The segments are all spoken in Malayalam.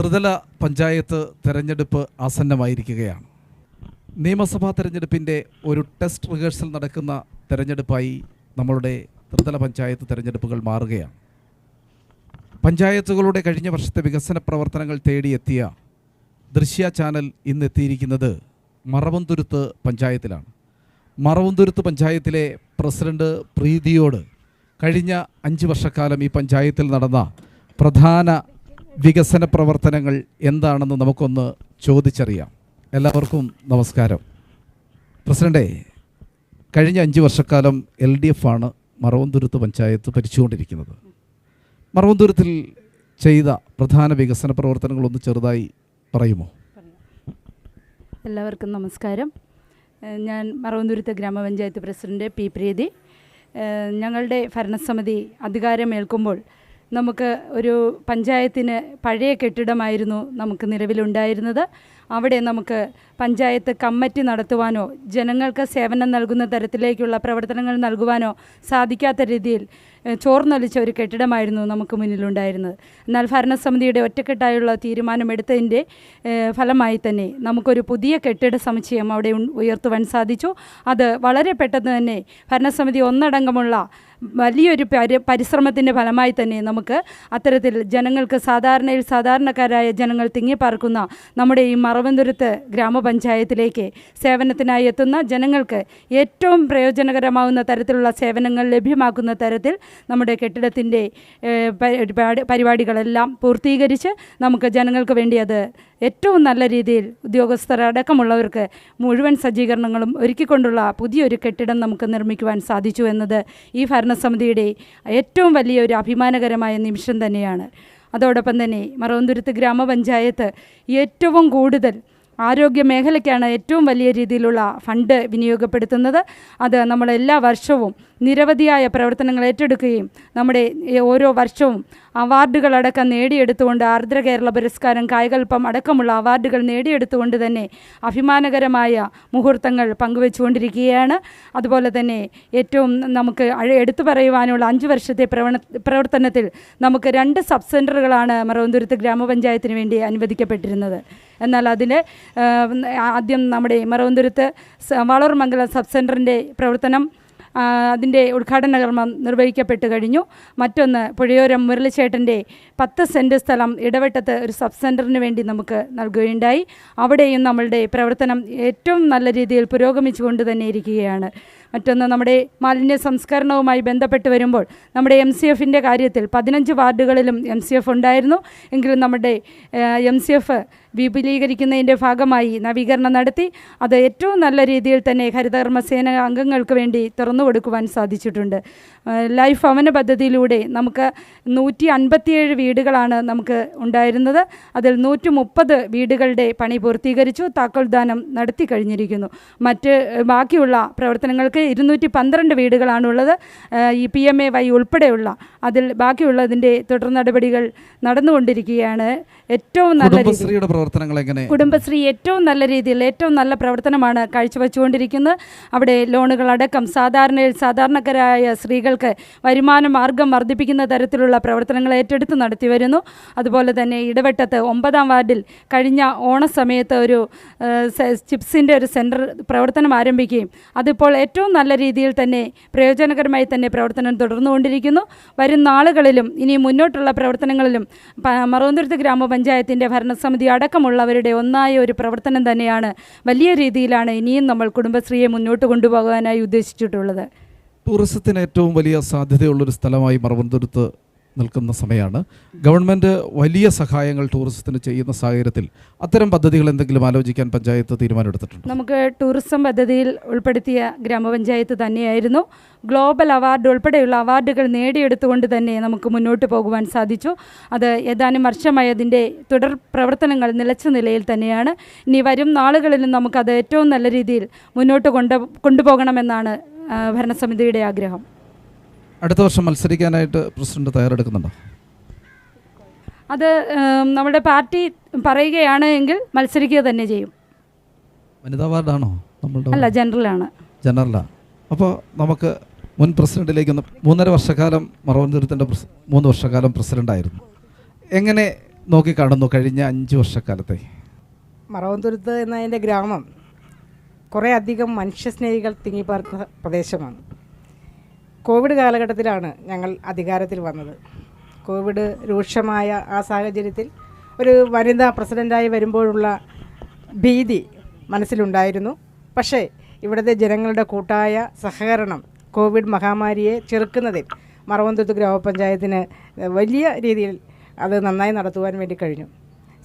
ത്രിതല പഞ്ചായത്ത് തെരഞ്ഞെടുപ്പ് ആസന്നമായിരിക്കുകയാണ്. നിയമസഭാ തെരഞ്ഞെടുപ്പിന്റെ ഒരു ടെസ്റ്റ് റിഹേഴ്സൽ നടക്കുന്ന തെരഞ്ഞെടുപ്പായി നമ്മളുടെ ത്രിതല പഞ്ചായത്ത് തെരഞ്ഞെടുപ്പുകൾ മാറുകയാണ്. പഞ്ചായത്തുകളുടെ കഴിഞ്ഞ വർഷത്തെ വികസന പ്രവർത്തനങ്ങൾ തേടിയെത്തിയ ദൃശ്യ ചാനൽ ഇന്ന് എത്തിയിരിക്കുന്നത് മറവന്തുരുത്ത് പഞ്ചായത്തിലാണ്. മറവന്തുരുത്ത് പഞ്ചായത്തിലെ പ്രസിഡന്റ് പ്രീതിയോട് കഴിഞ്ഞ അഞ്ച് വർഷക്കാലം ഈ പഞ്ചായത്തിൽ നടന്ന പ്രധാന വികസന പ്രവർത്തനങ്ങൾ എന്താണെന്ന് നമുക്കൊന്ന് ചോദിച്ചറിയാം. എല്ലാവർക്കും നമസ്കാരം. പ്രസിഡന്റേ കഴിഞ്ഞ അഞ്ച് വർഷക്കാലം എൽ ഡി എഫ് ആണ് മറവന്തുരുത്ത് പഞ്ചായത്ത് ഭരിച്ചുകൊണ്ടിരിക്കുന്നത്. മറവന്തുരത്തിൽ ചെയ്ത പ്രധാന വികസന പ്രവർത്തനങ്ങളൊന്ന് ചെറുതായി പറയുമോ? എല്ലാവർക്കും നമസ്കാരം. ഞാൻ മറവന്തുരുത്ത് ഗ്രാമപഞ്ചായത്ത് പ്രസിഡന്റ് പി പ്രീതി. ഞങ്ങളുടെ ഭരണസമിതി അധികാരമേൽക്കുമ്പോൾ നമുക്ക് ഒരു പഞ്ചായത്തിന് പഴയ കെട്ടിടമായിരുന്നു നമുക്ക് നിലവിലുണ്ടായിരുന്നത്. അവിടെ നമുക്ക് പഞ്ചായത്ത് കമ്മിറ്റി നടത്തുവാനോ ജനങ്ങൾക്ക് സേവനം നൽകുന്ന തരത്തിലേക്കുള്ള പ്രവർത്തനങ്ങൾ നൽകുവാനോ സാധിക്കാത്ത രീതിയിൽ ചോർന്നൊലിച്ച ഒരു കെട്ടിടമായിരുന്നു നമുക്ക് മുന്നിലുണ്ടായിരുന്നത്. എന്നാൽ ഭരണസമിതിയുടെ ഒറ്റക്കെട്ടായുള്ള തീരുമാനമെടുത്തതിന്റെ ഫലമായി തന്നെ നമുക്കൊരു പുതിയ കെട്ടിട സമുച്ചയം അവിടെ ഉയർത്തുവാൻ സാധിച്ചു. അത് വളരെ പെട്ടെന്ന് തന്നെ ഭരണസമിതി ഒന്നടങ്കമുള്ള വലിയൊരു പരി പരിശ്രമത്തിന്റെ ഫലമായി തന്നെ നമുക്ക് അത്തരത്തിൽ ജനങ്ങൾക്ക് സാധാരണയിൽ സാധാരണക്കാരായ ജനങ്ങൾ തിങ്ങിപ്പാർക്കുന്ന നമ്മുടെ ഈ മറവന്തുരത്ത് ഗ്രാമപഞ്ചായത്തിലേക്ക് സേവനത്തിനായി എത്തുന്ന ജനങ്ങൾക്ക് ഏറ്റവും പ്രയോജനകരമാവുന്ന തരത്തിലുള്ള സേവനങ്ങൾ ലഭ്യമാക്കുന്ന തരത്തിൽ നമ്മുടെ കെട്ടിടത്തിന്റെ പരിപാടികളെല്ലാം പൂർത്തീകരിച്ച് നമുക്ക് ജനങ്ങൾക്ക് വേണ്ടി അത് ഏറ്റവും നല്ല രീതിയിൽ ഉദ്യോഗസ്ഥരടക്കമുള്ളവർക്ക് മുഴുവൻ സജ്ജീകരണങ്ങളും ഒരുക്കിക്കൊണ്ടുള്ള പുതിയൊരു കെട്ടിടം നമുക്ക് നിർമ്മിക്കുവാൻ സാധിച്ചു എന്നത് ഈ ഭരണസമിതിയുടെ ഏറ്റവും വലിയ ഒരു അഭിമാനകരമായ നിമിഷം തന്നെയാണ്. അതോടൊപ്പം തന്നെ മറവന്തുരുത്ത് ഗ്രാമപഞ്ചായത്ത് ഏറ്റവും കൂടുതൽ ആരോഗ്യ മേഖലയ്ക്കാണ് ഏറ്റവും വലിയ രീതിയിലുള്ള ഫണ്ട് വിനിയോഗപ്പെടുത്തുന്നത്. അത് നമ്മൾ എല്ലാ വർഷവും നിരവധിയായ പ്രവർത്തനങ്ങൾ ഏറ്റെടുക്കുകയും നമ്മുടെ ഓരോ വർഷവും അവാർഡുകളടക്കം നേടിയെടുത്തുകൊണ്ട് ആർദ്ര കേരള പുരസ്കാരം കായകൽപ്പം അടക്കമുള്ള അവാർഡുകൾ നേടിയെടുത്തുകൊണ്ട് തന്നെ അഭിമാനകരമായ മുഹൂർത്തങ്ങൾ പങ്കുവെച്ചുകൊണ്ടിരിക്കുകയാണ്. അതുപോലെ തന്നെ ഏറ്റവും നമുക്ക് എടുത്തു പറയുവാനുള്ള അഞ്ച് വർഷത്തെ പ്രവണ പ്രവർത്തനത്തിൽ നമുക്ക് രണ്ട് സബ് സെന്ററുകളാണ് മറവന്തുരുത്ത് ഗ്രാമപഞ്ചായത്തിന് വേണ്ടി അനുവദിക്കപ്പെട്ടിരുന്നത്. എന്നാൽ അതിൽ ആദ്യം നമ്മുടെ മറവന്തുരുത്ത് വളർമംഗലം സബ് സെന്ററിന്റെ പ്രവർത്തനം അതിന്റെ ഉദ്ഘാടന കർമ്മം നിർവഹിക്കപ്പെട്ട് കഴിഞ്ഞു. മറ്റൊന്ന് പുഴയോരം മുരളിച്ചേട്ടന്റെ പത്ത് സെന്റ് സ്ഥലം ഇടവട്ടത്ത് ഒരു സബ് സെന്ററിന് വേണ്ടി നമുക്ക് നൽകുകയുണ്ടായി. അവിടെയും നമ്മളുടെ പ്രവർത്തനം ഏറ്റവും നല്ല രീതിയിൽ പുരോഗമിച്ചുകൊണ്ട് തന്നെ ഇരിക്കുകയാണ്. മറ്റൊന്ന് നമ്മുടെ മാലിന്യ സംസ്കരണവുമായി ബന്ധപ്പെട്ട് വരുമ്പോൾ നമ്മുടെ എം സി എഫിന്റെ കാര്യത്തിൽ പതിനഞ്ച് വാർഡുകളിലും എം സി എഫ് ഉണ്ടായിരുന്നു. എങ്കിലും നമ്മുടെ എം സി എഫ് വിപുലീകരിക്കുന്നതിന്റെ ഭാഗമായി നവീകരണം നടത്തി. അത് ഏറ്റവും നല്ല രീതിയിൽ തന്നെ ഹരിതകർമ്മസേന അംഗങ്ങൾക്ക് വേണ്ടി തുറന്നു കൊടുക്കുവാൻ സാധിച്ചിട്ടുണ്ട്. ലൈഫ് ഭവന പദ്ധതിയിലൂടെ നമുക്ക് നൂറ്റി അൻപത്തിയേഴ് വീടുകളാണ് നമുക്ക് ഉണ്ടായിരുന്നത്. അതിൽ നൂറ്റി മുപ്പത് വീടുകളുടെ പണി പൂർത്തീകരിച്ചു. താക്കോൽദാനം നടത്തി കഴിഞ്ഞിരിക്കുന്നു. മറ്റ് ബാക്കിയുള്ള പ്രവർത്തനങ്ങൾക്ക് ഇരുന്നൂറ്റി പന്ത്രണ്ട് വീടുകളാണുള്ളത് ഈ പി എം എ വൈ ഉൾപ്പെടെയുള്ള അതിൽ ബാക്കിയുള്ളതിന്റെ തുടർ നടപടികൾ നടന്നുകൊണ്ടിരിക്കുകയാണ്. ഏറ്റവും നല്ല രീതിയിൽ പ്രവർത്തനങ്ങൾ എങ്ങനെ? കുടുംബശ്രീ ഏറ്റവും നല്ല രീതിയിൽ ഏറ്റവും നല്ല പ്രവർത്തനമാണ് കാഴ്ചവെച്ചുകൊണ്ടിരിക്കുന്നത്. അവിടെ ലോണുകളടക്കം സാധാരണയിൽ സാധാരണക്കാരായ സ്ത്രീകൾക്ക് വരുമാന മാർഗം വർദ്ധിപ്പിക്കുന്ന തരത്തിലുള്ള പ്രവർത്തനങ്ങൾ ഏറ്റെടുത്ത് നടത്തി വരുന്നു. അതുപോലെ തന്നെ ഇടവട്ടത്ത് ഒമ്പതാം വാർഡിൽ കഴിഞ്ഞ ഓണസമയത്ത് ഒരു ചിപ്സിന്റെ ഒരു സെന്റർ പ്രവർത്തനം ആരംഭിക്കുകയും അതിപ്പോൾ ഏറ്റവും നല്ല രീതിയിൽ തന്നെ പ്രയോജനകരമായി തന്നെ പ്രവർത്തനം തുടർന്നുകൊണ്ടിരിക്കുന്നു. വരും നാളുകളിലും ഇനി മുന്നോട്ടുള്ള പ്രവർത്തനങ്ങളിലും മറവന്തുരുത്ത് ഗ്രാമപഞ്ചായത്തിന്റെ ഭരണസമിതി അടക്കമുള്ളവരുടെ ഒന്നായ ഒരു പ്രവർത്തനം തന്നെയാണ് വലിയ രീതിയിലാണ് ഇനിയും നമ്മൾ കുടുംബശ്രീയെ മുന്നോട്ട് കൊണ്ടുപോകാനായി ഉദ്ദേശിച്ചിട്ടുള്ളത്. ടൂറിസത്തിന് ഏറ്റവും വലിയ സാധ്യതയുള്ളൊരു സ്ഥലമായി മറവന്തുരുത്ത് നിൽക്കുന്ന സമയമാണ് ഗവൺമെന്റ് വലിയ സഹായങ്ങൾ ടൂറിസത്തിന് ചെയ്യുന്ന സാഹചര്യത്തിൽ അത്തരം പദ്ധതികൾ എന്തെങ്കിലും ആലോചിക്കാൻ പഞ്ചായത്ത് തീരുമാനമെടുത്തിട്ടുണ്ട്? നമുക്ക് ടൂറിസം പദ്ധതിയിൽ ഉൾപ്പെടുത്തിയ ഗ്രാമപഞ്ചായത്ത് തന്നെയായിരുന്നു. ഗ്ലോബൽ അവാർഡ് ഉൾപ്പെടെയുള്ള അവാർഡുകൾ നേടിയെടുത്തുകൊണ്ട് തന്നെ നമുക്ക് മുന്നോട്ട് പോകുവാൻ സാധിച്ചു. അത് ഏതാനും വർഷമായി അതിന്റെ തുടർ പ്രവർത്തനങ്ങൾ നിലച്ച നിലയിൽ തന്നെയാണ്. ഇനി വരും നാളുകളിലും നമുക്കത് ഏറ്റവും നല്ല രീതിയിൽ മുന്നോട്ട് കൊണ്ട് കൊണ്ടുപോകണമെന്നാണ് ഭരണസമിതിയുടെ ആഗ്രഹം. അടുത്ത വർഷം മത്സരിക്കാനായിട്ട് പ്രസിഡന്റ് തയ്യാറെടുക്കുന്നുണ്ടോ? അത് നമ്മുടെ പാർട്ടി പറയുകയാണ് എങ്കിൽ മത്സരിക്കുക തന്നെ ചെയ്യും. വനിതാ വാർഡാണോ നമ്മളുടെ അല്ല ജനറലാണ്. ജനറലാണ് അപ്പോൾ നമുക്ക് മുൻ പ്രസിഡന്റിലേക്ക് ഒന്ന് മൂന്നര വർഷക്കാലം മറവന്തുരത്തിന്റെ മൂന്ന് വർഷക്കാലം പ്രസിഡന്റായിരുന്നു. എങ്ങനെ നോക്കിക്കാണുന്നു കഴിഞ്ഞ അഞ്ച് വർഷക്കാലത്തെ? മറവന്തുരുത്ത് എന്നതിന്റെ ഗ്രാമം. കുറേ അധികം മനുഷ്യസ്നേഹികൾ തിങ്ങിപ്പാർക്കുന്ന പ്രദേശമാണ്. കോവിഡ് കാലഘട്ടത്തിലാണ് ഞങ്ങൾ അധികാരത്തിൽ വന്നത്. കോവിഡ് രൂക്ഷമായ ആ സാഹചര്യത്തിൽ ഒരു വനിതാ പ്രസിഡന്റായി വരുമ്പോഴുള്ള ഭീതി മനസ്സിലുണ്ടായിരുന്നു. പക്ഷേ ഇവിടുത്തെ ജനങ്ങളുടെ കൂട്ടായ സഹകരണം കോവിഡ് മഹാമാരിയെ ചെറുക്കുന്നതിൽ മറവന്തുരുത്ത് ഗ്രാമപഞ്ചായത്തിന് വലിയ രീതിയിൽ അത് നന്നായി നടത്തുവാൻ വേണ്ടി കഴിഞ്ഞു.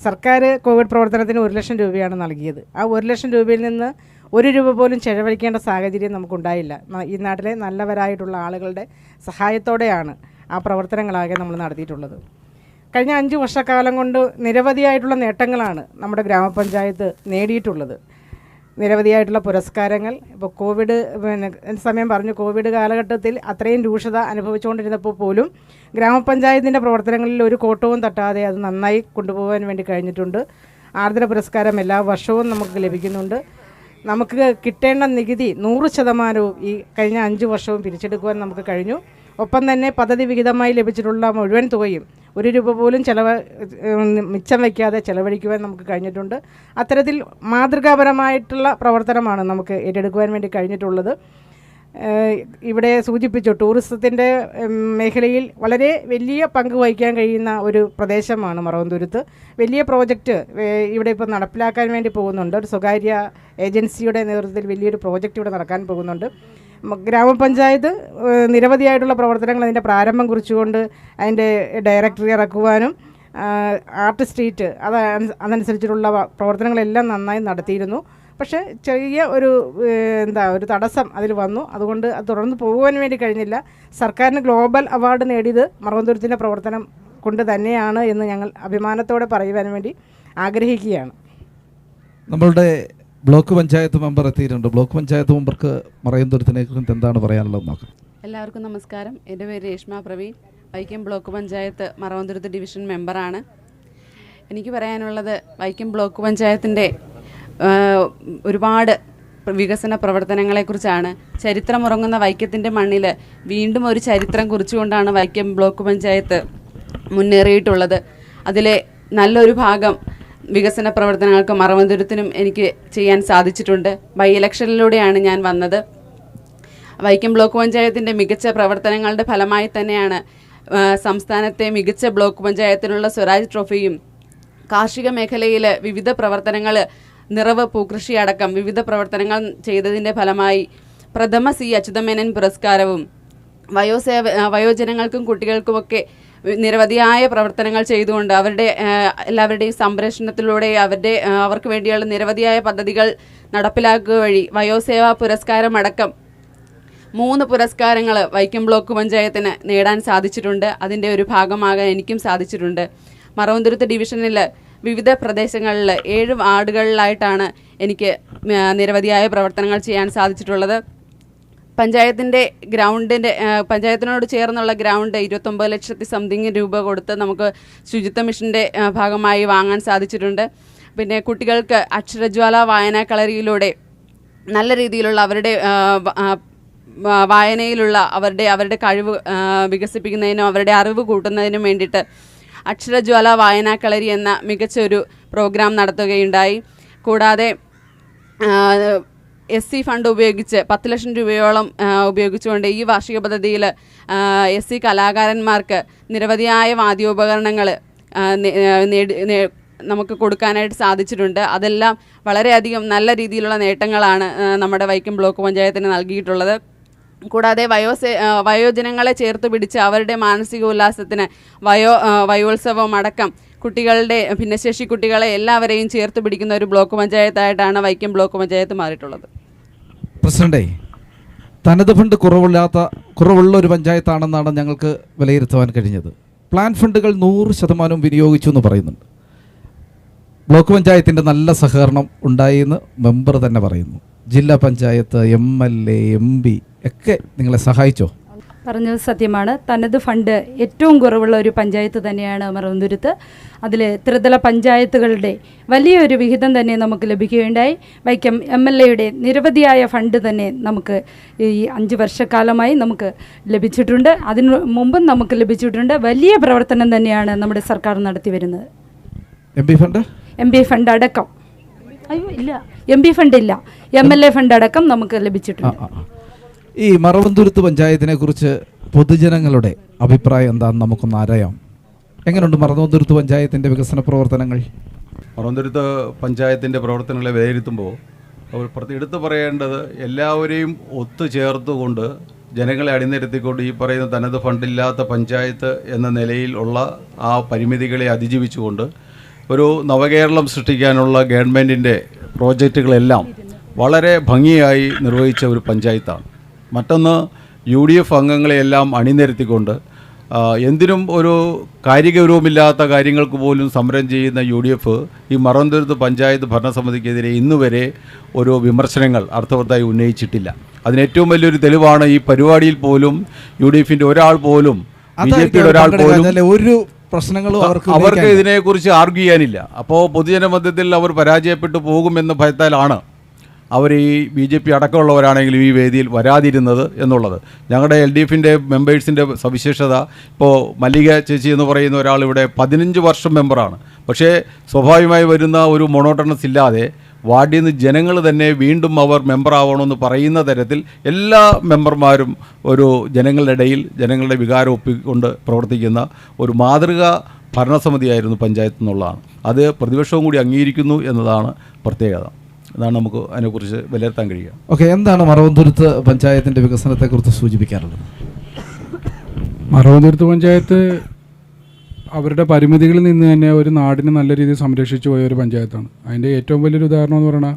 സർക്കാർ കോവിഡ് പ്രവർത്തനത്തിന് ഒരു ലക്ഷം രൂപയാണ് നൽകിയത്. ആ ഒരു ലക്ഷം രൂപയിൽ നിന്ന് ഒരു രൂപ പോലും ചെലവഴിക്കേണ്ട സാഹചര്യം നമുക്കുണ്ടായില്ല. ഈ നാട്ടിലെ നല്ലവരായിട്ടുള്ള ആളുകളുടെ സഹായത്തോടെയാണ് ആ പ്രവർത്തനങ്ങളാകെ നമ്മൾ നടത്തിയിട്ടുള്ളത്. കഴിഞ്ഞ അഞ്ച് വർഷക്കാലം കൊണ്ട് നിരവധിയായിട്ടുള്ള നേട്ടങ്ങളാണ് നമ്മുടെ ഗ്രാമപഞ്ചായത്ത് നേടിയിട്ടുള്ളത്. നിരവധിയായിട്ടുള്ള പുരസ്കാരങ്ങൾ ഇപ്പോൾ കോവിഡ് പിന്നെ സമയം പറഞ്ഞു കോവിഡ് കാലഘട്ടത്തിൽ അത്രയും രൂക്ഷത അനുഭവിച്ചുകൊണ്ടിരുന്നപ്പോൾ പോലും ഗ്രാമപഞ്ചായത്തിന്റെ പ്രവർത്തനങ്ങളിൽ ഒരു കോട്ടവും തട്ടാതെ അത് നന്നായി കൊണ്ടുപോകാൻ വേണ്ടി കഴിഞ്ഞിട്ടുണ്ട്. ആർദ്ര പുരസ്കാരം എല്ലാ വർഷവും നമുക്ക് ലഭിക്കുന്നുണ്ട്. നമുക്ക് കിട്ടേണ്ട നികുതി നൂറ് ശതമാനവും ഈ കഴിഞ്ഞ അഞ്ച് വർഷവും പിരിച്ചെടുക്കുവാൻ നമുക്ക് കഴിഞ്ഞു. ഒപ്പം തന്നെ പദ്ധതി വിഹിതമായി ലഭിച്ചിട്ടുള്ള മുഴുവൻ തുകയും ഒരു രൂപ പോലും ചെലവ് മിച്ചം വയ്ക്കാതെ ചെലവഴിക്കുവാൻ നമുക്ക് കഴിഞ്ഞിട്ടുണ്ട്. അത്തരത്തിൽ മാതൃകാപരമായിട്ടുള്ള പ്രവർത്തനമാണ് നമുക്ക് ഏറ്റെടുക്കുവാൻ വേണ്ടി കഴിഞ്ഞിട്ടുള്ളത്. ഇവിടെ സൂചിപ്പിച്ചു ടൂറിസത്തിന്റെ മേഖലയിൽ വളരെ വലിയ പങ്ക് വഹിക്കാൻ കഴിയുന്ന ഒരു പ്രദേശമാണ് മറവന്തുരുത്ത്. വലിയ പ്രോജക്റ്റ് ഇവിടെ ഇപ്പോൾ നടപ്പിലാക്കാൻ വേണ്ടി പോകുന്നുണ്ട്. ഒരു സ്വകാര്യ ഏജൻസിയുടെ നേതൃത്വത്തിൽ വലിയൊരു പ്രോജക്റ്റ് ഇവിടെ നടക്കാൻ പോകുന്നുണ്ട്. ഗ്രാമപഞ്ചായത്ത് നിരവധിയായിട്ടുള്ള പ്രവർത്തനങ്ങൾ അതിന്റെ പ്രാരംഭം കുറിച്ചുകൊണ്ട് അതിന്റെ ഡയറക്ടറി ഇറക്കുവാനും ആർട്ട് സ്ട്രീറ്റ് അത് അതനുസരിച്ചിട്ടുള്ള പ്രവർത്തനങ്ങളെല്ലാം നന്നായി നടത്തിയിരുന്നു. പക്ഷേ ചെറിയ ഒരു എന്താ ഒരു തടസ്സം അതിൽ വന്നു. അതുകൊണ്ട് അത് തുടർന്ന് പോകുവാൻ വേണ്ടി കഴിഞ്ഞില്ല. സർക്കാരിന് ഗ്ലോബൽ അവാർഡ് നേടിയത് മറവന്തൂരത്തിന്റെ പ്രവർത്തനം കൊണ്ട് തന്നെയാണ് എന്ന് ഞങ്ങൾ അഭിമാനത്തോടെ പറയുവാൻ വേണ്ടി ആഗ്രഹിക്കുകയാണ്. നമ്മളുടെ ബ്ലോക്ക് പഞ്ചായത്ത് മെമ്പർ എത്തിയിട്ടുണ്ട്. ബ്ലോക്ക് പഞ്ചായത്ത് മെമ്പർക്ക് മറയന്തുരത്തിനെ കുറിച്ച് എന്താണ് പറയാനുള്ളത് നോക്കാം. എല്ലാവർക്കും നമസ്കാരം. എന്റെ പേര് രേഷ്മ പ്രവീൺ. വൈക്കം ബ്ലോക്ക് പഞ്ചായത്ത് മറവന്തുരത്ത് ഡിവിഷൻ മെമ്പറാണ്. എനിക്ക് പറയാനുള്ളത് വൈക്കം ബ്ലോക്ക് പഞ്ചായത്തിന്റെ ഒരുപാട് വികസന പ്രവർത്തനങ്ങളെക്കുറിച്ചാണ്. ചരിത്രമുറങ്ങുന്ന വൈക്കത്തിന്റെ മണ്ണിൽ വീണ്ടും ഒരു ചരിത്രം കുറിച്ചുകൊണ്ടാണ് വൈക്കം ബ്ലോക്ക് പഞ്ചായത്ത് മുന്നേറിയിട്ടുള്ളത്. അതിലെ നല്ലൊരു ഭാഗം വികസന പ്രവർത്തനങ്ങൾക്ക് മറവന്തുരത്തിനും എനിക്ക് ചെയ്യാൻ സാധിച്ചിട്ടുണ്ട്. ബൈ ഇലക്ഷനിലൂടെയാണ് ഞാൻ വന്നത്. വൈക്കം ബ്ലോക്ക് പഞ്ചായത്തിന്റെ മികച്ച പ്രവർത്തനങ്ങളുടെ ഫലമായി തന്നെയാണ് സംസ്ഥാനത്തെ മികച്ച ബ്ലോക്ക് പഞ്ചായത്തിനുള്ള സ്വരാജ് ട്രോഫിയും കാർഷിക മേഖലയിൽ വിവിധ പ്രവർത്തനങ്ങൾ നിറവ് പൂക്കൃഷി അടക്കം വിവിധ പ്രവർത്തനങ്ങൾ ചെയ്തതിന്റെ ഫലമായി പ്രഥമ സി അച്യുതമേനൻ പുരസ്കാരവും വയോസേവ വയോജനങ്ങൾക്കും കുട്ടികൾക്കുമൊക്കെ നിരവധിയായ പ്രവർത്തനങ്ങൾ ചെയ്തുകൊണ്ട് അവരുടെ എല്ലാവരുടെയും സംരക്ഷണത്തിലൂടെ അവരുടെ അവർക്ക് വേണ്ടിയുള്ള നിരവധിയായ പദ്ധതികൾ നടപ്പിലാക്കുക വഴി വയോസേവാ പുരസ്കാരം അടക്കം മൂന്ന് പുരസ്കാരങ്ങൾ വൈക്കം ബ്ലോക്ക് പഞ്ചായത്തിന് നേടാൻ സാധിച്ചിട്ടുണ്ട്. അതിന്റെ ഒരു ഭാഗമാകാൻ എനിക്കും സാധിച്ചിട്ടുണ്ട്. മറവന്തുരുത്ത് ഡിവിഷനിൽ വിവിധ പ്രദേശങ്ങളിൽ ഏഴ് വാർഡുകളിലായിട്ടാണ് എനിക്ക് നിരവധിയായ പ്രവർത്തനങ്ങൾ ചെയ്യാൻ സാധിച്ചിട്ടുള്ളത്. പഞ്ചായത്തിന്റെ ഗ്രൗണ്ടിന്റെ പഞ്ചായത്തിനോട് ചേർന്നുള്ള ഗ്രൗണ്ട് ഇരുപത്തൊമ്പത് ലക്ഷത്തി സംതിങ് രൂപ കൊടുത്ത് നമുക്ക് ശുചിത്വ മിഷന്റെ ഭാഗമായി വാങ്ങാൻ സാധിച്ചിട്ടുണ്ട്. പിന്നെ കുട്ടികൾക്ക് അക്ഷരജ്വാല വായനാ കളരിയിലൂടെ നല്ല രീതിയിലുള്ള അവരുടെ വായനയിലുള്ള അവരുടെ അവരുടെ കഴിവ് വികസിപ്പിക്കുന്നതിനും അവരുടെ അറിവ് കൂട്ടുന്നതിനും വേണ്ടിയിട്ട് അക്ഷരജ്വാല വായനാ കളരി എന്ന മികച്ചൊരു പ്രോഗ്രാം നടത്തുകയുണ്ടായി. കൂടാതെ എസ് സി ഫണ്ട് ഉപയോഗിച്ച് പത്ത് ലക്ഷം രൂപയോളം ഉപയോഗിച്ചുകൊണ്ട് ഈ വാർഷിക പദ്ധതിയിൽ എസ് സി കലാകാരന്മാർക്ക് നിരവധിയായ വാദ്യോപകരണങ്ങൾ നമുക്ക് കൊടുക്കാനായിട്ട് സാധിച്ചിട്ടുണ്ട്. അതെല്ലാം വളരെയധികം നല്ല രീതിയിലുള്ള നേട്ടങ്ങളാണ് നമ്മുടെ വൈക്കം ബ്ലോക്ക് പഞ്ചായത്തിന് നൽകിയിട്ടുള്ളത്. കൂടാതെ വയോസേ വയോജനങ്ങളെ ചേർത്ത് പിടിച്ച് അവരുടെ മാനസിക ഉല്ലാസത്തിന് വയോ വയോത്സവം അടക്കം കുട്ടികളുടെ ഭിന്നശേഷി കുട്ടികളെ എല്ലാവരെയും ചേർത്ത് പിടിക്കുന്ന ഒരു ബ്ലോക്ക് പഞ്ചായത്തായിട്ടാണ് വൈക്കം ബ്ലോക്ക് പഞ്ചായത്ത് മാറിയിട്ടുള്ളത്. പ്രസിഡന്റേ തനത് ഫണ്ട് കുറവില്ലാത്ത കുറവുള്ള ഒരു പഞ്ചായത്താണെന്നാണ് ഞങ്ങൾക്ക് വിലയിരുത്തുവാൻ കഴിഞ്ഞത്. പ്ലാൻ ഫണ്ടുകൾ നൂറ് ശതമാനം വിനിയോഗിച്ചു എന്ന് പറയുന്നുണ്ട്. ബ്ലോക്ക് പഞ്ചായത്തിന്റെ നല്ല സഹകരണം ഉണ്ടായി എന്ന് മെമ്പർ തന്നെ പറയുന്നു. ജില്ലാ panchayat M L A M P ഒക്കെ നിങ്ങളെ സഹായിച്ചോ? പറഞ്ഞത് സത്യമാണ്. തനത് ഫണ്ട് ഏറ്റവും കുറവുള്ള ഒരു പഞ്ചായത്ത് തന്നെയാണ് മറവന്തുരുത്ത്. അതിൽ ത്രിതല പഞ്ചായത്തുകളുടെ വലിയൊരു വിഹിതം തന്നെ നമുക്ക് ലഭിക്കുകയുണ്ടായി. വൈക്കം എം എൽ എയുടെ നിരവധിയായ ഫണ്ട് തന്നെ നമുക്ക് ഈ അഞ്ച് വർഷക്കാലമായി നമുക്ക് ലഭിച്ചിട്ടുണ്ട്. അതിനു മുമ്പും നമുക്ക് ലഭിച്ചിട്ടുണ്ട്. വലിയ പ്രവർത്തനം തന്നെയാണ് നമ്മുടെ സർക്കാർ നടത്തി വരുന്നത് M P fund? M P fund അടക്കം. അയ്യോ ഇല്ല. എം പി ഫണ്ട് ഇല്ല. എം എൽ എ ഫണ്ട് അടക്കം നമുക്ക് ലഭിച്ചിട്ടുണ്ട്. ഈ മറവന്തുരുത്ത് പഞ്ചായത്തിനെ കുറിച്ച് പൊതുജനങ്ങളുടെ അഭിപ്രായം എന്താണെന്ന് നമുക്കൊന്ന് അറിയാം. എങ്ങനെയുണ്ട് മറവന്തുരുത്ത് പഞ്ചായത്തിന്റെ വികസന പ്രവർത്തനങ്ങൾ? മറവന്തുരുത്ത് പഞ്ചായത്തിന്റെ പ്രവർത്തനങ്ങളെ വിലയിരുത്തുമ്പോൾ അവർ എടുത്തു പറയേണ്ടത് എല്ലാവരെയും ഒത്തുചേർത്തുകൊണ്ട് ജനങ്ങളെ അണിനിരത്തിക്കൊണ്ട് ഈ പറയുന്ന തനത് ഫണ്ടില്ലാത്ത പഞ്ചായത്ത് എന്ന നിലയിലുള്ള ആ പരിമിതികളെ അതിജീവിച്ചുകൊണ്ട് ഒരു നവകേരളം സൃഷ്ടിക്കാനുള്ള ഗവൺമെന്റിന്റെ പ്രോജക്റ്റുകളെല്ലാം വളരെ ഭംഗിയായി നിർവഹിച്ച ഒരു പഞ്ചായത്താണ്. മറ്റൊന്ന് യു ഡി എഫ് അംഗങ്ങളെയെല്ലാം അണിനിരത്തിക്കൊണ്ട് എന്തിനും ഒരു കാര്യഗൗരവമില്ലാത്ത കാര്യങ്ങൾക്ക് പോലും സമരം ചെയ്യുന്ന യു ഡി എഫ് ഈ മറവന്തുരുത്ത് പഞ്ചായത്ത് ഭരണസമിതിക്കെതിരെ ഇന്നുവരെ ഒരു വിമർശനങ്ങൾ അർത്ഥവത്തായി ഉന്നയിച്ചിട്ടില്ല. അതിന് ഏറ്റവും വലിയൊരു തെളിവാണ് ഈ പരിപാടിയിൽ പോലും യു ഡി എഫിന്റെ ഒരാൾ പോലും ബി ജെ പിയുടെ ഒരാൾ പോലും ഒരു പ്രശ്നങ്ങളും അവർക്ക് അവർക്ക് ഇതിനെക്കുറിച്ച് ആർഗ്യൂ ചെയ്യാനില്ല. അപ്പോൾ പൊതുജനമധ്യത്തിൽ അവർ പരാജയപ്പെട്ടു പോകുമെന്ന ഭയത്താലാണ് അവർ ഈ ബി ജെ പി അടക്കമുള്ളവരാണെങ്കിലും ഈ വേദിയിൽ വരാതിരുന്നത് എന്നുള്ളത്. ഞങ്ങളുടെ എൽ ഡി എഫിന്റെ മെമ്പേഴ്സിന്റെ സവിശേഷത ഇപ്പോൾ മല്ലിക ചേച്ചി എന്ന് പറയുന്ന ഒരാൾ ഇവിടെ പതിനഞ്ച് വർഷം മെമ്പറാണ്. പക്ഷേ സ്വാഭാവികമായി വരുന്ന ഒരു മൊണോട്ടണസ് ഇല്ലാതെ വാർഡിൽ നിന്ന് ജനങ്ങൾ തന്നെ വീണ്ടും അവർ മെമ്പർ മെമ്പറാവണമെന്ന് പറയുന്ന തരത്തിൽ എല്ലാ മെമ്പർമാരും ഒരു ജനങ്ങളുടെ ഇടയിൽ ജനങ്ങളുടെ വികാരം ഒപ്പിക്കൊണ്ട് പ്രവർത്തിക്കുന്ന ഒരു മാതൃക ഭരണസമിതിയായിരുന്നു പഞ്ചായത്ത് എന്നുള്ളതാണ്. അത് പ്രതിപക്ഷവും കൂടി അംഗീകരിക്കുന്നു എന്നതാണ് പ്രത്യേകത. അതാണ് നമുക്ക് അതിനെക്കുറിച്ച് വിലയിരുത്താൻ കഴിയുക. ഓക്കെ എന്താണ് മറവന്തുരുത്ത് പഞ്ചായത്തിന്റെ വികസനത്തെക്കുറിച്ച് സൂചിപ്പിക്കാറുള്ളത്? മറവന്തുരുത്ത് പഞ്ചായത്ത് അവരുടെ പരിമിതികളിൽ നിന്ന് തന്നെ ഒരു നാടിനെ നല്ല രീതിയിൽ സംരക്ഷിച്ചു പോയ ഒരു പഞ്ചായത്താണ്. അതിന്റെ ഏറ്റവും വലിയൊരു ഉദാഹരണം എന്ന് പറഞ്ഞാൽ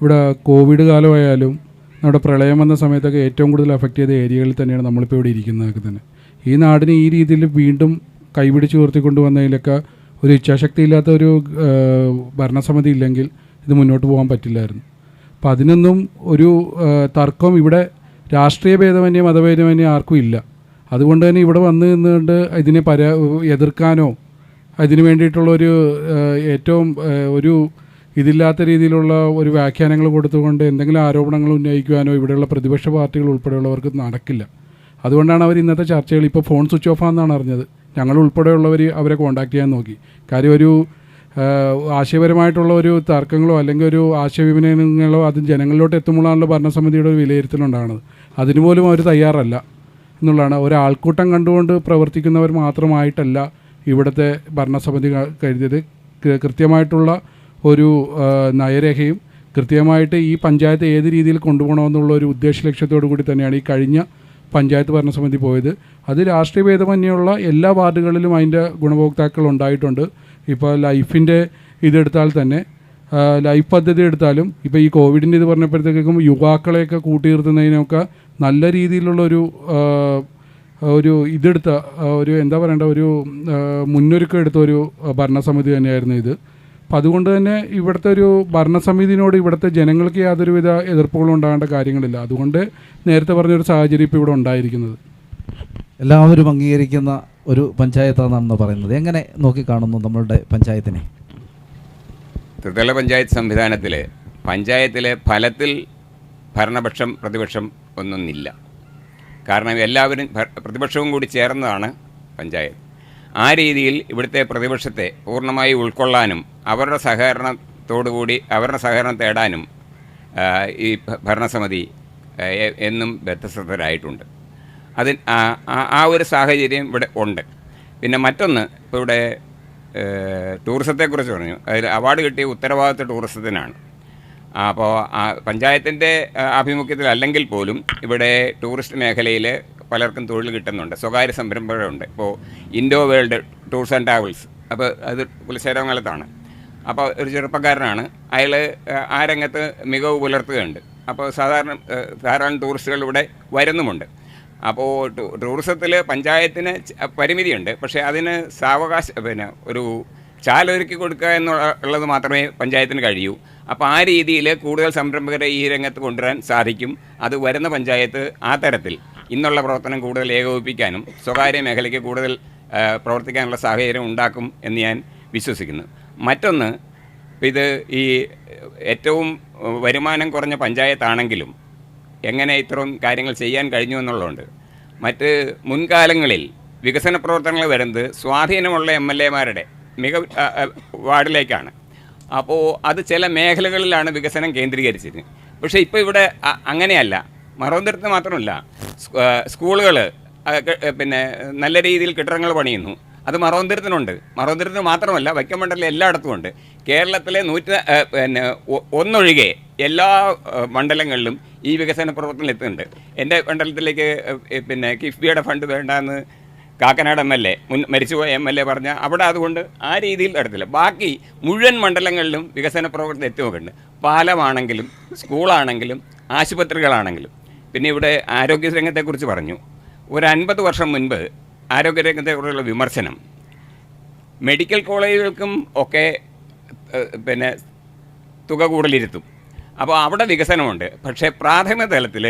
ഇവിടെ കോവിഡ് കാലമായാലും നമ്മുടെ പ്രളയം വന്ന സമയത്തൊക്കെ ഏറ്റവും കൂടുതൽ അഫക്റ്റ് ചെയ്ത ഏരിയകളിൽ തന്നെയാണ് നമ്മളിപ്പോൾ ഇവിടെ ഇരിക്കുന്നതൊക്കെ തന്നെ. ഈ നാടിനെ ഈ രീതിയിൽ വീണ്ടും കൈപിടിച്ച് ഉയർത്തിക്കൊണ്ടുവന്നതിലൊക്കെ ഒരു ഇച്ഛാശക്തി ഇല്ലാത്ത ഒരു ഭരണസമിതി ഇല്ലെങ്കിൽ ഇത് മുന്നോട്ട് പോകാൻ പറ്റില്ലായിരുന്നു. അപ്പം അതിനൊന്നും ഒരു തർക്കം ഇവിടെ രാഷ്ട്രീയ ഭേദമന്യേ മതഭേദമന്യേ ആർക്കും ഇല്ല. അതുകൊണ്ട് തന്നെ ഇവിടെ വന്ന് നിന്നുകൊണ്ട് ഇതിനെ പരാ എതിർക്കാനോ അതിനു വേണ്ടിയിട്ടുള്ളൊരു ഏറ്റവും ഒരു ഇതില്ലാത്ത രീതിയിലുള്ള ഒരു വ്യാഖ്യാനങ്ങൾ കൊടുത്തുകൊണ്ട് എന്തെങ്കിലും ആരോപണങ്ങൾ ഉന്നയിക്കുവാനോ ഇവിടെയുള്ള പ്രതിപക്ഷ പാർട്ടികൾ ഉൾപ്പെടെയുള്ളവർക്ക് നടക്കില്ല. അതുകൊണ്ടാണ് അവർ ഇന്നത്തെ ചർച്ചകൾ ഇപ്പോൾ ഫോൺ സ്വിച്ച് ഓഫ് ആണെന്നാണ് അറിഞ്ഞത്. ഞങ്ങൾ ഉൾപ്പെടെയുള്ളവർ അവരെ കോൺടാക്ട് ചെയ്യാൻ നോക്കി. കാര്യം ഒരു ആശയപരമായിട്ടുള്ള ഒരു തർക്കങ്ങളോ അല്ലെങ്കിൽ ഒരു ആശയവിനിമയങ്ങളോ അത് ജനങ്ങളിലോട്ട് എത്തുമ്പോഴാണല്ലോ ഭരണസമിതിയുടെ ഒരു വിലയിരുത്തലുണ്ടാകുന്നത് അതിനുപോലും അവർ തയ്യാറല്ല. എന്നുള്ളതാണ്. ഒരാൾക്കൂട്ടം കണ്ടുകൊണ്ട് പ്രവർത്തിക്കുന്നവർ മാത്രമായിട്ടല്ല ഇവിടുത്തെ ഭരണസമിതി കരുതിയത്. കൃത്യമായിട്ടുള്ള ഒരു നയരേഖയും കൃത്യമായിട്ട് ഈ പഞ്ചായത്ത് ഏത് രീതിയിൽ കൊണ്ടുപോകണമെന്നുള്ള ഒരു ഉദ്ദേശ ലക്ഷ്യത്തോടു കൂടി തന്നെയാണ് ഈ കഴിഞ്ഞ പഞ്ചായത്ത് ഭരണസമിതി പോയത്. അത് രാഷ്ട്രീയ ഭേദമന്യുള്ള എല്ലാ വാർഡുകളിലും അതിന്റെ ഗുണഭോക്താക്കൾ ഉണ്ടായിട്ടുണ്ട്. ഇപ്പോൾ ലൈഫിന്റെ ഇതെടുത്താൽ തന്നെ ലൈഫ് പദ്ധതി എടുത്താലും ഇപ്പോൾ ഈ കോവിഡിന്റെ ഇത് പറഞ്ഞപ്പോഴത്തേക്കും യുവാക്കളെയൊക്കെ കൂട്ടിയിരുത്തുന്നതിനൊക്കെ നല്ല രീതിയിലുള്ള ഒരു ഒരു ഇതെടുത്ത ഒരു എന്താ പറയണ്ട ഒരു മുന്നൊരുക്കം എടുത്ത ഒരു ഭരണസമിതി തന്നെയായിരുന്നു ഇത്. അപ്പം അതുകൊണ്ട് തന്നെ ഇവിടുത്തെ ഒരു ഭരണസമിതിനോട് ഇവിടുത്തെ ജനങ്ങൾക്ക് യാതൊരുവിധ എതിർപ്പുകളും ഉണ്ടാകേണ്ട കാര്യങ്ങളില്ല. അതുകൊണ്ട് നേരത്തെ പറഞ്ഞൊരു സാഹചര്യം ഇപ്പോൾ ഇവിടെ ഉണ്ടായിരിക്കുന്നത്. എല്ലാവരും അംഗീകരിക്കുന്ന ഒരു പഞ്ചായത്താണെന്നാണ് പറയുന്നത്. എങ്ങനെ നോക്കിക്കാണുന്നു നമ്മളുടെ പഞ്ചായത്തിനെ? ത്രിതല പഞ്ചായത്ത് സംവിധാനത്തിൽ പഞ്ചായത്തിലെ ഫലത്തിൽ ഭരണപക്ഷം പ്രതിപക്ഷം ഒന്നൊന്നില്ല. കാരണം എല്ലാവരും പ്രതിപക്ഷവും കൂടി ചേർന്നതാണ് പഞ്ചായത്ത്. ആ രീതിയിൽ ഇവിടുത്തെ പ്രതിപക്ഷത്തെ പൂർണമായി ഉൾക്കൊള്ളാനും അവരുടെ സഹകരണത്തോടുകൂടി അവരുടെ സഹകരണം തേടാനും ഈ ഭരണസമിതി എന്നും ബദ്ധശ്രദ്ധരായിട്ടുണ്ട് അതിന് ആ- ഒരു സാഹചര്യം ഇവിടെ ഉണ്ട്. പിന്നെ മറ്റൊന്ന് ഇപ്പോൾ ഇവിടെ ടൂറിസത്തെക്കുറിച്ച് പറഞ്ഞു. അതിൽ അവാർഡ് കിട്ടിയ ഉത്തരവാദിത്വ ടൂറിസത്തിനാണ്. അപ്പോൾ പഞ്ചായത്തിന്റെ ആഭിമുഖ്യത്തിൽ അല്ലെങ്കിൽ പോലും ഇവിടെ ടൂറിസ്റ്റ് മേഖലയിൽ പലർക്കും തൊഴിൽ കിട്ടുന്നുണ്ട്. സ്വകാര്യ സംരംഭങ്ങളുണ്ട്. ഇപ്പോൾ Indo World Tours and Travels. അപ്പോൾ അത് പുലശ്ശേരമംഗലത്താണ് അപ്പോൾ ഒരു ചെറുപ്പക്കാരനാണ്. അയാൾ ആ രംഗത്ത് മികവ് പുലർത്തുകയുണ്ട്. അപ്പോൾ സാധാരണ ധാരാളം ടൂറിസ്റ്റുകൾ ഇവിടെ വരുന്നുമുണ്ട്. അപ്പോൾ ടൂറിസത്തിൽ പഞ്ചായത്തിന് പരിമിതിയുണ്ട്. പക്ഷേ അതിന് സാവകാശ പിന്നെ ഒരു ചാലൊരുക്കി കൊടുക്കുക എന്നുള്ളത് മാത്രമേ പഞ്ചായത്തിന് കഴിയൂ. അപ്പോൾ ആ രീതിയിൽ കൂടുതൽ സംരംഭകരെ ഈ രംഗത്ത് കൊണ്ടുവരാൻ സാധിക്കും. അത് വരുന്ന പഞ്ചായത്ത് ആ തരത്തിൽ ഇന്നുള്ള പ്രവർത്തനം കൂടുതൽ ഏകോപിപ്പിക്കാനും സ്വകാര്യ മേഖലയ്ക്ക് കൂടുതൽ പ്രവർത്തിക്കാനുള്ള സാഹചര്യം ഉണ്ടാക്കും എന്ന് ഞാൻ വിശ്വസിക്കുന്നു. മറ്റൊന്ന് ഇത് ഈ ഏറ്റവും വരുമാനം കുറഞ്ഞ പഞ്ചായത്താണെങ്കിലും എങ്ങനെ ഇത്രയും കാര്യങ്ങൾ ചെയ്യാൻ കഴിഞ്ഞു എന്നുള്ളതുണ്ട്. മറ്റ് മുൻകാലങ്ങളിൽ വികസന പ്രവർത്തനങ്ങൾ വരുന്നത് സ്വാധീനമുള്ള എം എൽ എമാരുടെ മിക വാർഡിലേക്കാണ്. അപ്പോൾ അത് ചില മേഖലകളിലാണ് വികസനം കേന്ദ്രീകരിച്ചത്. പക്ഷേ ഇപ്പോൾ ഇവിടെ അങ്ങനെയല്ല. മറവന്തരത്ത് മാത്രമല്ല സ്കൂളുകൾ പിന്നെ നല്ല രീതിയിൽ കെട്ടിടങ്ങൾ പണിയുന്നു. അത് മറവന്തുരത്തിനുണ്ട് മറവന്തുരത്തിന് മാത്രമല്ല വൈക്കം മണ്ഡലം എല്ലായിടത്തും ഉണ്ട്. കേരളത്തിലെ നൂറ്റി പിന്നെ ഒന്നൊഴികെ എല്ലാ മണ്ഡലങ്ങളിലും ഈ വികസന പ്രവർത്തനം എത്തുന്നുണ്ട്. എന്റെ മണ്ഡലത്തിലേക്ക് പിന്നെ കിഫ്ബിയുടെ ഫണ്ട് വേണ്ടെന്ന് കാക്കനാട് എം എൽ എ മുൻ മരിച്ചുപോയ എം എൽ എ പറഞ്ഞ അവിടെ അതുകൊണ്ട് ആ രീതിയിൽ നടത്തില്ല ബാക്കി മുഴുവൻ മണ്ഡലങ്ങളിലും വികസന പ്രവർത്തനം എത്തി നോക്കുന്നുണ്ട് പാലമാണെങ്കിലും സ്കൂളാണെങ്കിലും ആശുപത്രികളാണെങ്കിലും. പിന്നെ ഇവിടെ ആരോഗ്യ രംഗത്തെക്കുറിച്ച് പറഞ്ഞു. ഒരു അൻപത് വർഷം മുൻപ് ആരോഗ്യരംഗത്തെക്കുറിച്ചുള്ള വിമർശനം. മെഡിക്കൽ കോളേജുകൾക്കും ഒക്കെ പിന്നെ തുക കൂടുതലിരുത്തും. അപ്പോൾ അവിടെ വികസനമുണ്ട്. പക്ഷേ പ്രാഥമിക തലത്തിൽ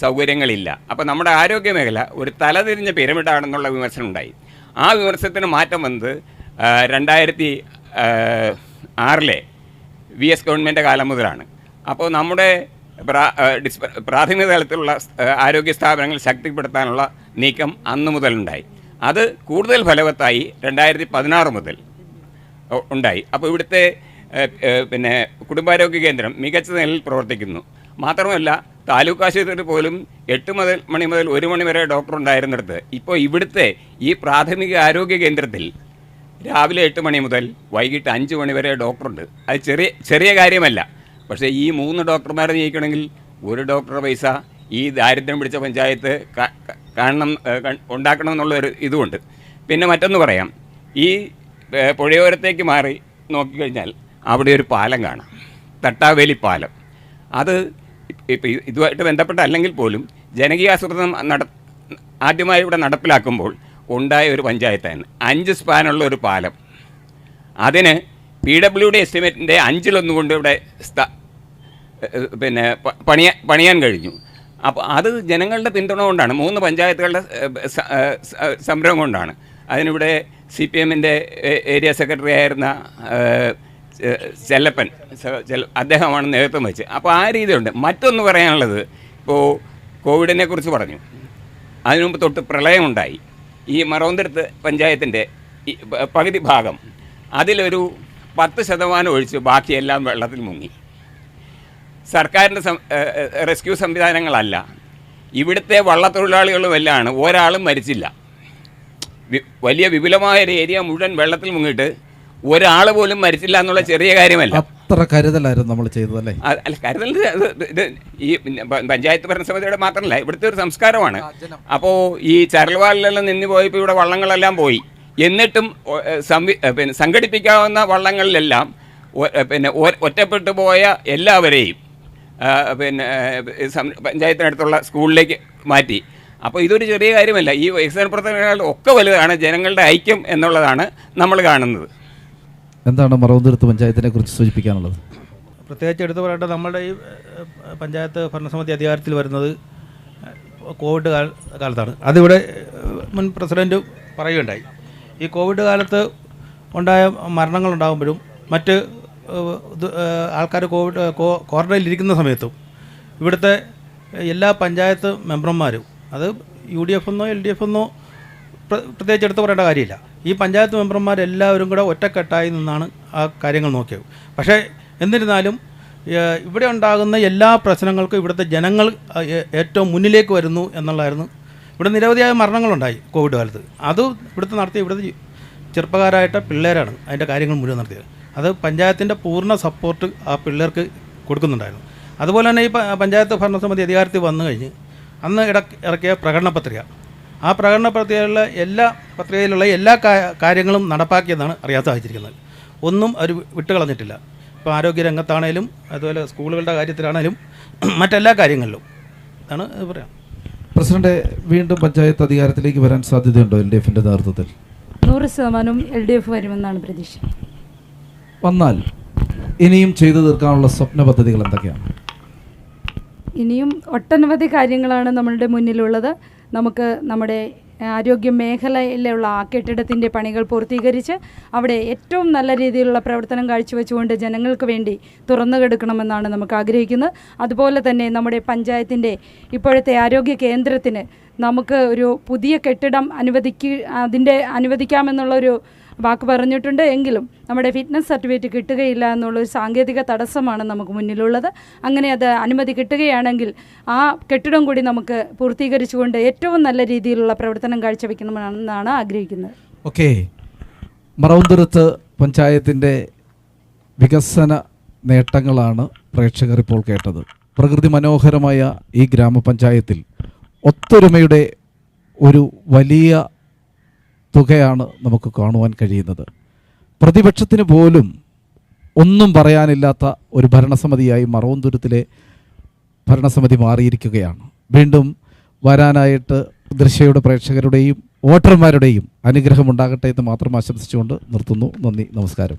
സൗകര്യങ്ങളില്ല. അപ്പോൾ നമ്മുടെ ആരോഗ്യ മേഖല ഒരു തലതിരിഞ്ഞ പിരമിഡാണെന്നുള്ള വിമർശനം ഉണ്ടായി ആ വിമർശനത്തിന് മാറ്റം വന്നത് രണ്ടായിരത്തി ആറിലെ വി എസ് ഗവൺമെന്റ് കാലം മുതലാണ്. അപ്പോൾ നമ്മുടെ പ്രാഥമിക തലത്തിലുള്ള ആരോഗ്യ സ്ഥാപനങ്ങൾ ശക്തിപ്പെടുത്താനുള്ള നീക്കം അന്ന് മുതലുണ്ടായി അത് കൂടുതൽ ഫലവത്തായി രണ്ടായിരത്തി പതിനാറ് മുതൽ ഉണ്ടായി. അപ്പോൾ ഇവിടുത്തെ പിന്നെ കുടുംബാരോഗ്യ കേന്ദ്രം മികച്ച നിലയിൽ പ്രവർത്തിക്കുന്നു. മാത്രമല്ല താലൂക്ക് ആശുപത്രി പോലും എട്ട് മുതൽ മണി മുതൽ ഒരു മണി വരെ ഡോക്ടർ ഉണ്ടായിരുന്നിടത്ത്. ഇപ്പോൾ ഇവിടുത്തെ ഈ പ്രാഥമിക ആരോഗ്യ കേന്ദ്രത്തിൽ രാവിലെ എട്ട് മണി മുതൽ വൈകിട്ട് അഞ്ച് മണി വരെ ഡോക്ടറുണ്ട്. അത് ചെറിയ ചെറിയ കാര്യമല്ല. പക്ഷേ ഈ മൂന്ന് ഡോക്ടർമാരെ നിയമിക്കണമെങ്കിൽ ഒരു ഡോക്ടർ പൈസ ഈ ദാരിദ്ര്യം പിടിച്ച പഞ്ചായത്ത് കാണണം ഉണ്ടാക്കണം എന്നുള്ള ഉണ്ടാക്കണം എന്നുള്ളൊരു ഇതുമുണ്ട്. പിന്നെ മറ്റൊന്ന് പറയാം. ഈ പുഴയോരത്തേക്ക് മാറി നോക്കിക്കഴിഞ്ഞാൽ അവിടെ ഒരു പാലം കാണാം. തട്ടാവേലി പാലം. അത് ഇപ്പം ഇതുമായിട്ട് ബന്ധപ്പെട്ട അല്ലെങ്കിൽ പോലും ജനകീയാസൂത്രണം നട ആദ്യമായി ഇവിടെ നടപ്പിലാക്കുമ്പോൾ ഉണ്ടായ ഒരു പഞ്ചായത്താണ്. അഞ്ച് സ്പാനുള്ള ഒരു പാലം. അതിന് പി ഡബ്ല്യു ഡി എസ്റ്റിമേറ്റിന്റെ അഞ്ചിലൊന്നുകൊണ്ട് ഇവിടെ പിന്നെ പണിയ പണിയാൻ കഴിഞ്ഞു. അപ്പോൾ അത് ജനങ്ങളുടെ പിന്തുണ കൊണ്ടാണ് മൂന്ന് പഞ്ചായത്തുകളുടെ സംരംഭം കൊണ്ടാണ്. അതിനിവിടെ സി പി എമ്മിന്റെ ഏരിയ സെക്രട്ടറി ആയിരുന്ന ചെല്ലപ്പൻ അദ്ദേഹമാണ് നേതൃത്വം വെച്ച് അപ്പോൾ ആ രീതിയുണ്ട് മറ്റൊന്ന് പറയാനുള്ളത് ഇപ്പോൾ കോവിഡിനെ കുറിച്ച് പറഞ്ഞു. അതിനു മുമ്പ് തൊട്ട് പ്രളയമുണ്ടായി. ഈ മറവന്തുരത്ത് പഞ്ചായത്തിന്റെ പകുതി ഭാഗം അതിലൊരു പത്ത് ശതമാനം ഒഴിച്ച് ബാക്കിയെല്ലാം വെള്ളത്തിൽ മുങ്ങി. സർക്കാരിന്റെ റെസ്ക്യൂ സംവിധാനങ്ങളല്ല. ഇവിടുത്തെ വള്ളത്തൊഴിലാളികളുമെല്ലാണ് ഒരാളും മരിച്ചില്ല. വലിയ വിപുലമായ ഒരു ഏരിയ മുഴുവൻ വെള്ളത്തിൽ മുങ്ങിയിട്ട് ഒരാൾ പോലും മരിച്ചില്ല എന്നുള്ള ചെറിയ കാര്യമല്ല. അത്ര കരുതലായിരുന്നു നമ്മൾ ചെയ്തതല്ലേ? അല്ല കരുതൽ ഇത് ഈ പഞ്ചായത്ത് ഭരണസമിതിയുടെ മാത്രമല്ല ഇവിടുത്തെ ഒരു സംസ്കാരമാണ്. അപ്പോൾ ഈ ചരൽവാളിലെല്ലാം നിന്ന് പോയപ്പോൾ ഇവിടെ വള്ളങ്ങളെല്ലാം പോയി. എന്നിട്ടും സംവി പിന്നെ സംഘടിപ്പിക്കാവുന്ന വള്ളങ്ങളിലെല്ലാം പിന്നെ ഒറ്റപ്പെട്ടു പോയ എല്ലാവരെയും പിന്നെ പഞ്ചായത്തിനടുത്തുള്ള സ്കൂളിലേക്ക് മാറ്റി. അപ്പോൾ ഇതൊരു ചെറിയ കാര്യമല്ല. ഈ വികസന പ്രവർത്തനങ്ങൾ ഒക്കെ വലുതാണ്. ജനങ്ങളുടെ ഐക്യം എന്നുള്ളതാണ് നമ്മൾ കാണുന്നത്. എന്താണ് മറവന്തുരത്ത് പഞ്ചായത്തിനെ കുറിച്ച് സൂചിപ്പിക്കാനുള്ളത്? പ്രത്യേകിച്ച് എടുത്തു പറയേണ്ടത് നമ്മുടെ ഈ പഞ്ചായത്ത് ഭരണസമിതി അധികാരത്തിൽ വരുന്നത് കോവിഡ് കാല കാലത്താണ്. അതിവിടെ മുൻ പ്രസിഡന്റ് പറയുകയുണ്ടായി. ഈ കോവിഡ് കാലത്ത് ഉണ്ടായ മരണങ്ങളുണ്ടാകുമ്പോഴും മറ്റ് ആൾക്കാർ കോവിഡ് കോ- ക്വാറന്റൈനിൽ ഇരിക്കുന്ന സമയത്തും ഇവിടുത്തെ എല്ലാ പഞ്ചായത്ത് മെമ്പർമാരും അത് യു ഡി എഫ് എന്നോ എൽ ഡി എഫ് എന്നോ പ്രത്യേകിച്ച് എടുത്ത് പറയേണ്ട കാര്യമില്ല. ഈ പഞ്ചായത്ത് മെമ്പർമാരെല്ലാവരും കൂടെ ഒറ്റക്കെട്ടായി നിന്നാണ് ആ കാര്യങ്ങൾ നോക്കിയത്. പക്ഷേ എന്നിരുന്നാലും ഇവിടെ ഉണ്ടാകുന്ന എല്ലാ പ്രശ്നങ്ങൾക്കും ഇവിടുത്തെ ജനങ്ങൾ ഏറ്റവും മുന്നിലേക്ക് വരുന്നു എന്നുള്ളതായിരുന്നു. ഇവിടെ നിരവധിയായ മരണങ്ങളുണ്ടായി കോവിഡ് കാലത്ത്. അത് ഇവിടുത്തെ നടത്തി ഇവിടുത്തെ ചെറുപ്പക്കാരായിട്ട് പിള്ളേരാണ് അതിന്റെ കാര്യങ്ങൾ മുഴുവൻ നടത്തിയത്. അത് പഞ്ചായത്തിന്റെ പൂർണ സപ്പോർട്ട് ആ പിള്ളേർക്ക് കൊടുക്കുന്നുണ്ടായിരുന്നു. അതുപോലെ തന്നെ ഈ പഞ്ചായത്ത് ഭരണസമിതി അധികാരത്തിൽ വന്നു കഴിഞ്ഞ് അന്ന് ഇട ഇറക്കിയ പ്രകടന പത്രിക. ആ പ്രകടന പത്രികയിലുള്ള എല്ലാ പത്രികയിലുള്ള എല്ലാ കാര്യങ്ങളും നടപ്പാക്കിയെന്നാണ് അറിയാൻ സാധിച്ചിരിക്കുന്നത് ഒന്നും അവർ വിട്ടുകളഞ്ഞിട്ടില്ല. ഇപ്പോൾ ആരോഗ്യ രംഗത്താണേലും അതുപോലെ സ്കൂളുകളുടെ കാര്യത്തിലാണേലും മറ്റെല്ലാ കാര്യങ്ങളിലും. ഇത് പറയാം. പ്രസിഡന്റ് വീണ്ടും പഞ്ചായത്ത് അധികാരത്തിലേക്ക് വരാൻ സാധ്യതയുണ്ടോ എൽ ഡി എഫിന്റെ നേതൃത്വത്തിൽ? നൂറ് ശതമാനവും എൽ ഡി എഫ് വരുമെന്നാണ് പ്രതീക്ഷ. വന്നാൽ ഇനിയും ചെയ്തു തീർക്കാനുള്ള സ്വപ്ന പദ്ധതികൾ എന്തൊക്കെയാണ്? ഇനിയും ഒട്ടനവധി കാര്യങ്ങളാണ് നമ്മളുടെ മുന്നിലുള്ളത്. നമുക്ക് നമ്മുടെ ആരോഗ്യ മേഖലയിലുള്ള ആ കെട്ടിടത്തിന്റെ പണികൾ പൂർത്തീകരിച്ച് അവിടെ ഏറ്റവും നല്ല രീതിയിലുള്ള പ്രവർത്തനം കാഴ്ചവെച്ചുകൊണ്ട് ജനങ്ങൾക്ക് വേണ്ടി തുറന്നു കിടക്കണമെന്നാണ് നമുക്ക് ആഗ്രഹിക്കുന്നത്. അതുപോലെ തന്നെ നമ്മുടെ പഞ്ചായത്തിന്റെ ഇപ്പോഴത്തെ ആരോഗ്യ കേന്ദ്രത്തിന് നമുക്ക് ഒരു പുതിയ കെട്ടിടം അനുവദിക്ക അതിന്റെ അനുവദിക്കാമെന്നുള്ളൊരു വാക്ക് പറഞ്ഞിട്ടുണ്ട്. എങ്കിലും നമ്മുടെ ഫിറ്റ്നസ് സർട്ടിഫിക്കറ്റ് കിട്ടുകയില്ല എന്നുള്ളൊരു സാങ്കേതിക തടസ്സമാണ് നമുക്ക് മുന്നിലുള്ളത്. അങ്ങനെ അത് അനുമതി കിട്ടുകയാണെങ്കിൽ ആ കെട്ടിടം കൂടി നമുക്ക് പൂർത്തീകരിച്ചുകൊണ്ട് ഏറ്റവും നല്ല രീതിയിലുള്ള പ്രവർത്തനം കാഴ്ചവെക്കണമെന്നാണ് ആഗ്രഹിക്കുന്നത്. ഓക്കെ. മറവന്തുരത്ത് പഞ്ചായത്തിന്റെ വികസന നേട്ടങ്ങളാണ് പ്രേക്ഷകർ ഇപ്പോൾ കേട്ടത്. പ്രകൃതി മനോഹരമായ ഈ ഗ്രാമപഞ്ചായത്തിൽ ഒത്തൊരുമയുടെ ഒരു വലിയ തുകയാണ് നമുക്ക് കാണുവാൻ കഴിയുന്നത്. പ്രതിപക്ഷത്തിന് പോലും ഒന്നും പറയാനില്ലാത്ത ഒരു ഭരണസമിതിയായി മറവന്തുരത്തിലെ ഭരണസമിതി മാറിയിരിക്കുകയാണ്. വീണ്ടും വരാനായിട്ട് ദൃശ്യയുടെ പ്രേക്ഷകരുടെയും വോട്ടർമാരുടെയും അനുഗ്രഹം ഉണ്ടാകട്ടെ എന്ന് മാത്രം ആശംസിച്ചുകൊണ്ട് നിർത്തുന്നു. നന്ദി നമസ്കാരം.